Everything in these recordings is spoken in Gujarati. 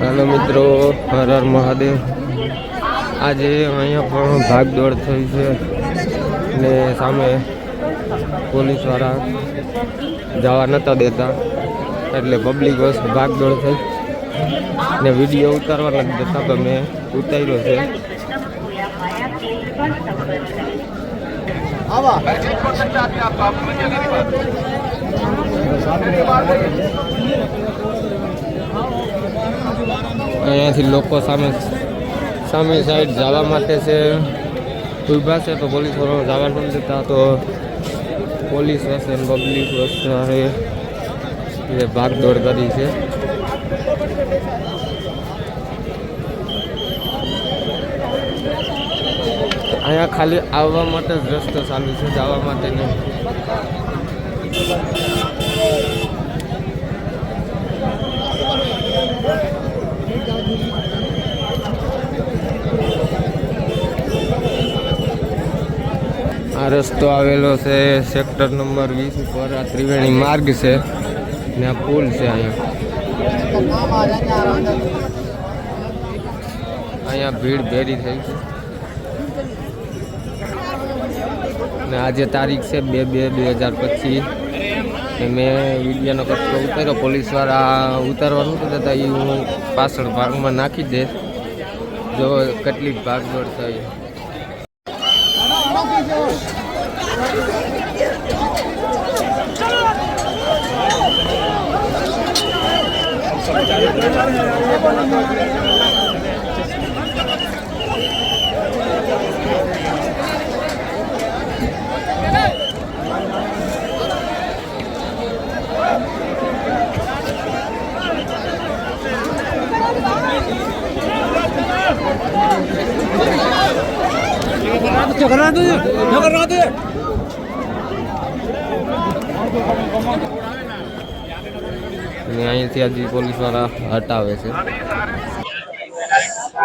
હાલો મિત્રો, હર હર મહાદેવ. આજે અહીંયા પણ ભાગદોડ થઈ છે ને સામે પોલીસવાળા જવા નહોતા દેતા, એટલે પબ્લિક બસ ભાગદોડ થઈ. ને વીડિયો ઉતારવા નથી દેતા તો મેં ઉતાર્યો છે. અહીંયાથી લોકો સામે સામે સાઈડ જવા માટે છે. ઊભા છે તો પોલીસ વાળો જવા નથી દેતા તો પોલીસ હશે પબ્લિક હશે એ ભાગદોડ કરી છે. અહીંયા ખાલી આવવા માટે જ રસ્તો ચાલુ છે, જવા માટે નહીં. આ રસ્તો આવેલો છે સેક્ટર નંબર વીસ ઉપર. આ ત્રિવેણી માર્ગ છે ને આ પુલ છે અહીંયા. અહીંયા ભીડ ભેરી થઈ. છે ને આજે તારીખ છે બે બે બે હજાર પચીસ. મેં વિડીયોનો કચરો ઉતાર્યો. પોલીસવાળા ઉતારવાનું નહોતા દેતા એ હું પાછળ ભાગમાં નાખી દઈશ. જો કેટલીક ભાગદોડ થઈ. Çakır rahat edin. Çakır rahat edin. ને અહીંથી હજી પોલીસવાળા હટાવે છે.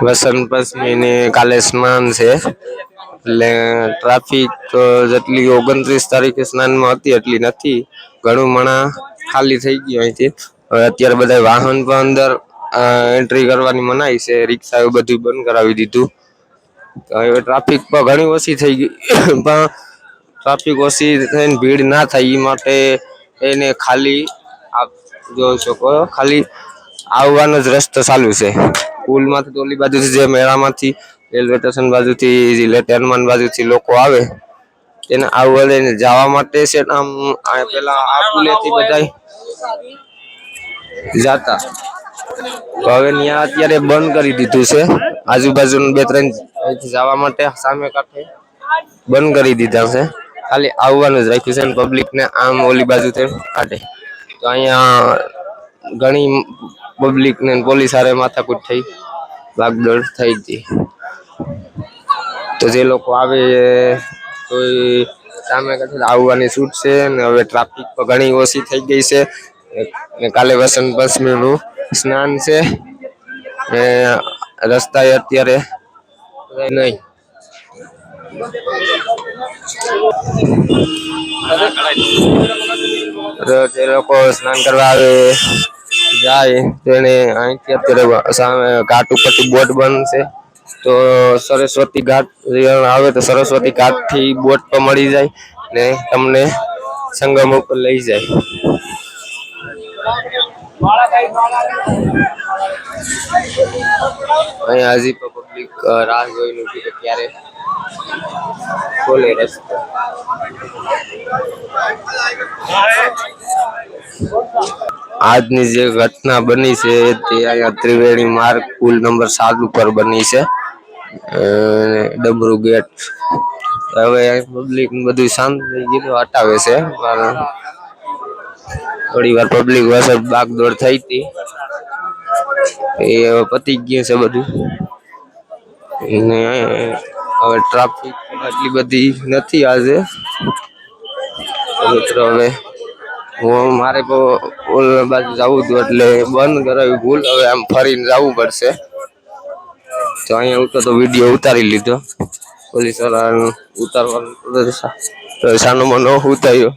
વસંત પંચમી ને કાલે સ્નાન છે. એટલે ટ્રાફિક જેટલી ઓગણત્રીસ તારીખે સ્નાનમાં હતી, એટલી નથી. ઘણું મણા ખાલી થઈ ગયું અહીંથી. હવે અત્યારે બધા વાહન પણ અંદર એન્ટ્રી કરવાની મનાઈ છે. રિક્ષા એવું બધું બંધ કરાવી દીધું. હવે ટ્રાફિક પણ ઘણી ઓછી થઈ ગઈ. પણ ટ્રાફિક ઓછી થઈને ભીડ ના થાય એ માટે એને ખાલી આપ જોઈ શકો ખાલી આવવાનો જ રસ્તો ચાલુ છે. પુલમાંથી ટોલી બાજુથી જે મેળામાંથી, રેલવે સ્ટેશન બાજુથી હનુમાન બાજુથી લોકો આવે, તેને આવવા લઈને જવા માટે છે આમ પેલા આ પુલેથી બધા જાતા. હવે ત્યાં અત્યારે બંધ કરી દીધું છે. આજુબાજુ બે ત્રણ જવા માટે સામે કાંઠે બંધ કરી દીધા છે. ખાલી આવવાનું જ રાખ્યું છે ને પબ્લિકને આમ ઓલી બાજુથી કાઢે. તો અહીંયા ઘણી પબ્લિકને પોલીસ હારે માથાકૂટ થઈ, ભાગદોડ થઈ હતી. તો જે લોકો આવે તો સામે કદાચ આવવાની છૂટ છે ને હવે ટ્રાફિક પણ ઘણી ઓછી થઈ ગઈ છે. ને કાલે વસંત પંચમીનું સ્નાન છે. ને રસ્તા અત્યારે નહીં. તો જે લોકો સ્નાન કરવા આવે, જાય તેને અહીંથી અત્યારે સામે ઘાટ ઉપરથી બોટ બનશે. તો સરસ્વતી ઘાટ આવે તો સરસ્વતી ઘાટથી બોટ પર મળી જાય ને તમને સંગમ ઉપર લઈ જાય. અહીંયા હજી પબ્લિક રાહ જોઈને છે ક્યારે ખોલે રસ્તો. આજની જે ઘટના બની છે તે અહીંયા ત્રિવેણી માર્ગ પુલ નંબર સાત ઉપર બની છે. ડબરુ ગેટ. હવે પબ્લિક બધું શાંત થઈ ગયું હટાવે છે પણ થોડી વાર પબ્લિક વરસાદ બાગદોડ થઈ હતી. એ પતી ગયું છે બધું. ને હવે ટ્રાફિક એટલી બધી નથી આજે. મિત્રો હવે હું મારે ઓલ બાજુ જવું હતું એટલે બંધ કરાવ્યું ભૂલ. હવે આમ ફરીને જવું પડશે. તો અહીંયા ઉતર તો વીડિયો ઉતારી લીધો. પોલીસ વાળાનું ઉતારવાનું સાનો મનો ઉતાર્યો.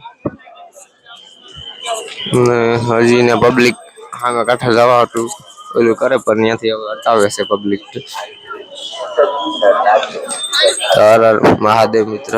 ને હજી ને પબ્લિક સામે કાંઠા જવા હતું. ઓલું કરે પણ ત્યાંથી હવે હટાવે છે પબ્લિક હર મહાદેવ મિત્ર.